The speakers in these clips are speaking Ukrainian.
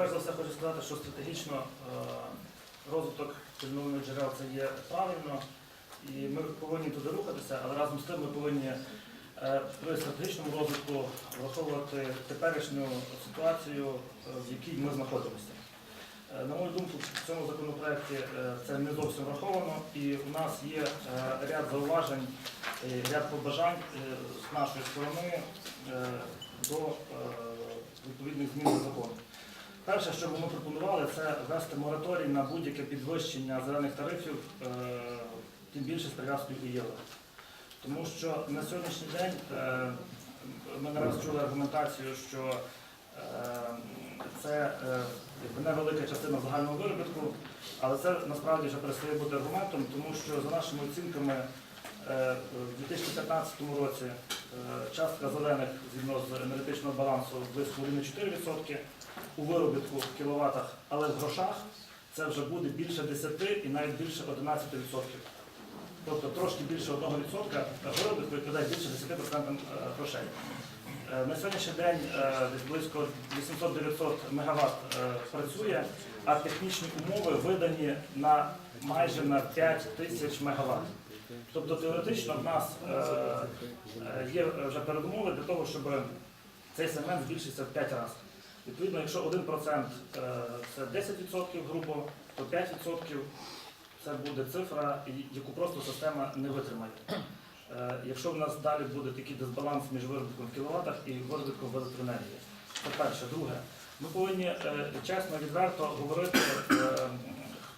перш за все хочу сказати, що стратегічно е, розвиток відновлених джерел це є правильно, і ми повинні туди рухатися, але разом з тим ми повинні е, при стратегічному розвитку враховувати теперішню ситуацію, е, в якій ми знаходимося. На мою думку, в цьому законопроекті це не зовсім враховано, і у нас є ряд зауважень, ряд побажань з нашої сторони до відповідних змін до закону. Перше, що ми пропонували, це ввести мораторій на будь-яке підвищення зелених тарифів, е, тим більше з прив'язкою до євро. Тому що на сьогоднішній день е, ми не раз чули аргументацію, що е, це невелика частина загального виробітку, але це насправді вже перестає бути аргументом, тому що за нашими оцінками в 2015 році частка зелених згідно з енергетичного балансу близько 1,4% у виробітку в кіловатах, але в грошах це вже буде більше 10 і навіть більше 11%. Тобто трошки більше 1% виробітку відповідає більше 10% грошей. Е, На сьогоднішній день е, десь близько 800-900 МВт працює, а технічні умови видані на майже на 5 тисяч МВт. Тобто теоретично в нас е, е, є вже передумови для того, щоб цей сегмент збільшився в 5 разів. Відповідно, якщо 1% е, це 10% грубо, то 5% це буде цифра, яку просто система не витримає. Е, Якщо в нас далі буде такий дисбаланс між виробітком в кіловатах і виробітком в електроенергії. Це перше. Друге, ми повинні е, чесно, відверто говорити,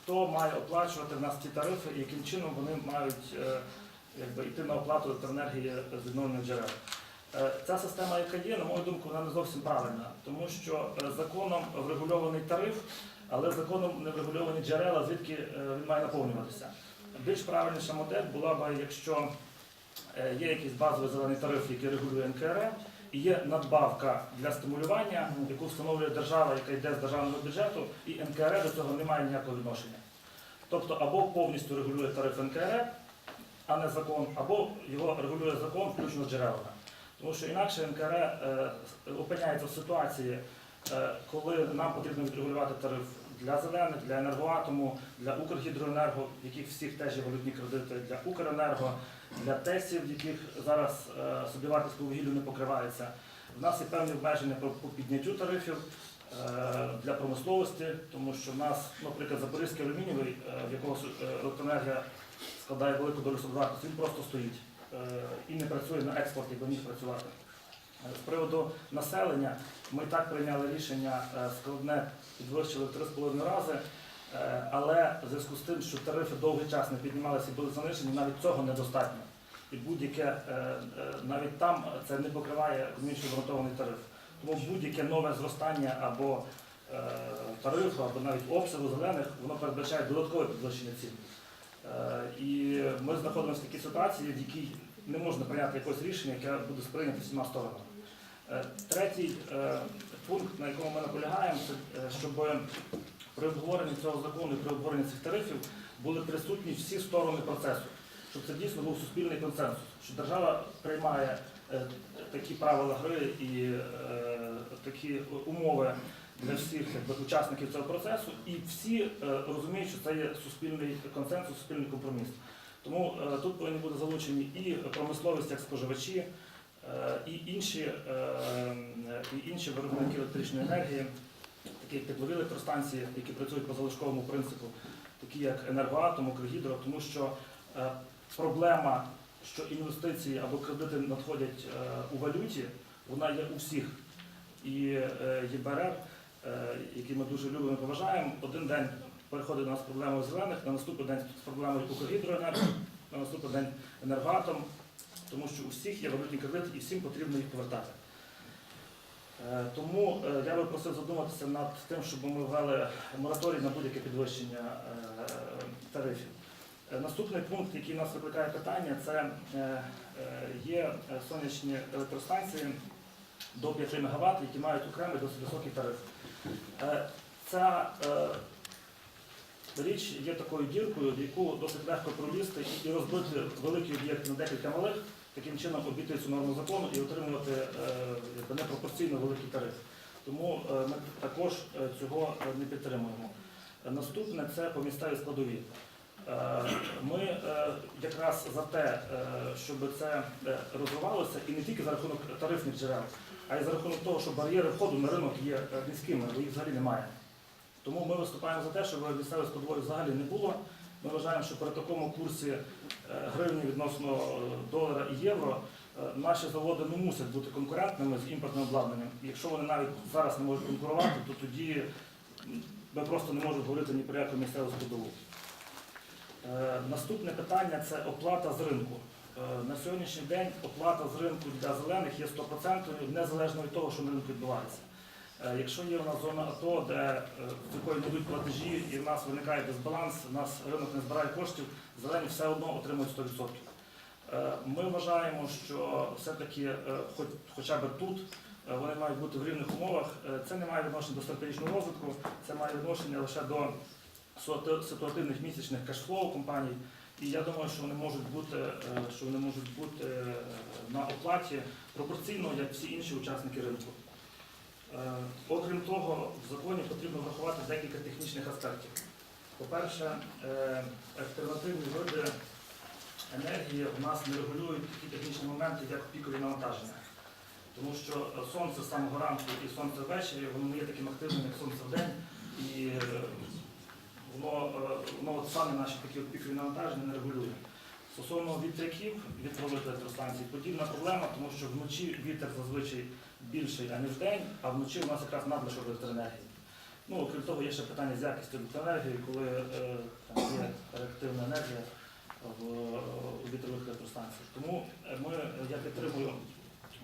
хто має оплачувати в нас ті тарифи і яким чином вони мають якби, йти на оплату електроенергії з відновлених джерел. Е, Ця система, яка є, на мою думку, вона не зовсім правильна, тому що е, законом врегульований тариф, але законом не врегульовані джерела, звідки е, він має наповнюватися. Більш правильніша модель була б, якщо є якийсь базовий зелений тариф, який регулює НКРЕ, і є надбавка для стимулювання, яку встановлює держава, яка йде з державного бюджету, і НКРЕ до цього не має ніякого відношення. Тобто або повністю регулює тариф НКРЕ, а не закон, або його регулює закон, включно з джерелами. Тому що інакше НКР е, опиняється в ситуації, е, коли нам потрібно відрегулювати тариф для зелених, для енергоатому, для Укргідроенерго, в яких всіх теж є валютні кредити, для Укренерго, для ТЕСів, в яких зараз е, собівартість по вугіллю не покривається. В нас є певні обмеження по, по підняттю тарифів для промисловості, тому що в нас, наприклад, Запорізький алюмінієвий, в якого електроенергія складає велику долю собівартості, він просто стоїть і не працює на експорт, як би міг працювати. Е, З приводу населення ми так прийняли рішення е, складне, підвищили в 3,5 рази, е, але в зв'язку з тим, що тарифи довгий час не піднімалися і були занижені, навіть цього недостатньо. І будь-яке, е, е, навіть там це не покриває економічно обґрунтований тариф. Тому будь-яке нове зростання або е, тарифу, або навіть обсягу зелених, воно передбачає додаткове підвищення цін. Е, І ми знаходимося в такій ситуації, в якій не можна прийняти якесь рішення, яке буде сприйнято всіма сторонами. Е, Третій е, пункт, на якому ми наполягаємо, це е, щоб при обговоренні цього закону і при обговоренні цих тарифів були присутні всі сторони процесу, щоб це дійсно був суспільний консенсус, що держава приймає такі правила гри і такі умови для всіх якби, учасників цього процесу, і всі розуміють, що це є суспільний консенсус, суспільний компроміс. Тому е, тут повинні бути залучені і промисловість як споживачі, е, і інші, е, і інші виробники електричної енергії, такі як теплові електростанції, які працюють по залишковому принципу, такі як енергоатом, Укргідро, тому що проблема, що інвестиції або кредити надходять у валюті, вона є у всіх. І ЄБРР, який ми дуже любимо і поважаємо, один день переходить до нас проблема зелених, на наступний день з проблемою Укргідроенерго, на наступний день енергоатом, тому що у всіх є валютні кредити і всім потрібно їх повертати. Е, Тому е, я би просив задуматися над тим, щоб ми ввели мораторій на будь-яке підвищення е, тарифів. Наступний пункт, який нас викликає питання, це є сонячні електростанції до 5 МВт, які мають окремий досить високий тариф. Ця річ є такою діркою, в яку досить легко пролізти і- розбити великий об'єкт на декілька малих, таким чином обійти цю норму закону і отримувати е, непропорційно великий тариф. Тому е, ми також е, цього не підтримуємо. Наступне це по місцевій складові. Ми якраз за те, щоб це розвивалося і не тільки за рахунок тарифних джерел, а й за рахунок того, що бар'єри входу на ринок є низькими, бо їх взагалі немає. Тому ми виступаємо за те, щоб місцевої складової взагалі не було. Ми вважаємо, що при такому курсі е, гривні відносно е, долара і євро е, наші заводи не мусять бути конкурентними з імпортним обладнанням. Якщо вони навіть зараз не можуть конкурувати, то тоді ми просто не можемо говорити ні про яку місцеву. Е, Наступне питання це оплата з ринку. На сьогоднішній день оплата з ринку для зелених є 100% незалежно від того, що на ринку відбувається. Е, Якщо є у нас зона АТО, де е, з якої не йдуть платежі і в нас виникає дисбаланс, у нас ринок не збирає коштів, зелені все одно отримують 100%. Е, Ми вважаємо, що все-таки, хоч, хоча б тут, вони мають бути в рівних умовах. Це не має відношення до стратегічного розвитку, це має відношення лише до ситуативних місячних кешфлоу компаній. І я думаю, що вони можуть бути, що вони можуть бути на оплаті пропорційно, як всі інші учасники ринку. Е, Окрім того, в законі потрібно врахувати декілька технічних аспектів. По-перше, е, альтернативні види енергії у нас не регулюють такі технічні моменти, як пікові навантаження. Тому що е, сонце з самого ранку і сонце ввечері, воно не є таким активним, як сонце вдень. І е, воно, воно от саме наші такі пікові навантаження не регулює. Стосовно вітряків від проводних електростанцій, подібна проблема, тому що вночі вітер зазвичай більший, аніж вдень, а вночі у нас якраз надлишок електроенергії. Ну, окрім того, є ще питання з якістю електроенергії, коли е, там є реактивна енергія в е, у вітрових електростанціях. Тому е, ми, я підтримую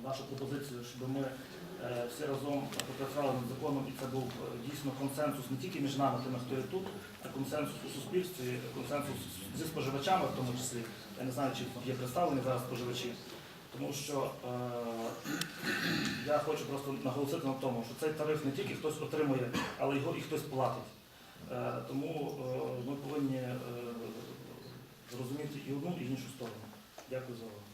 вашу пропозицію, щоб ми е, всі разом попрацювали над законом, і це був е, дійсно консенсус не тільки між нами, тими, хто є тут, а консенсус у суспільстві, консенсус зі споживачами в тому числі. Я не знаю, чи є представлені зараз споживачі. Тому що е, я хочу просто наголосити на тому, що цей тариф не тільки хтось отримує, але його і хтось платить. Е, тому е, ми повинні е, зрозуміти і одну, і іншу сторону. Дякую за увагу.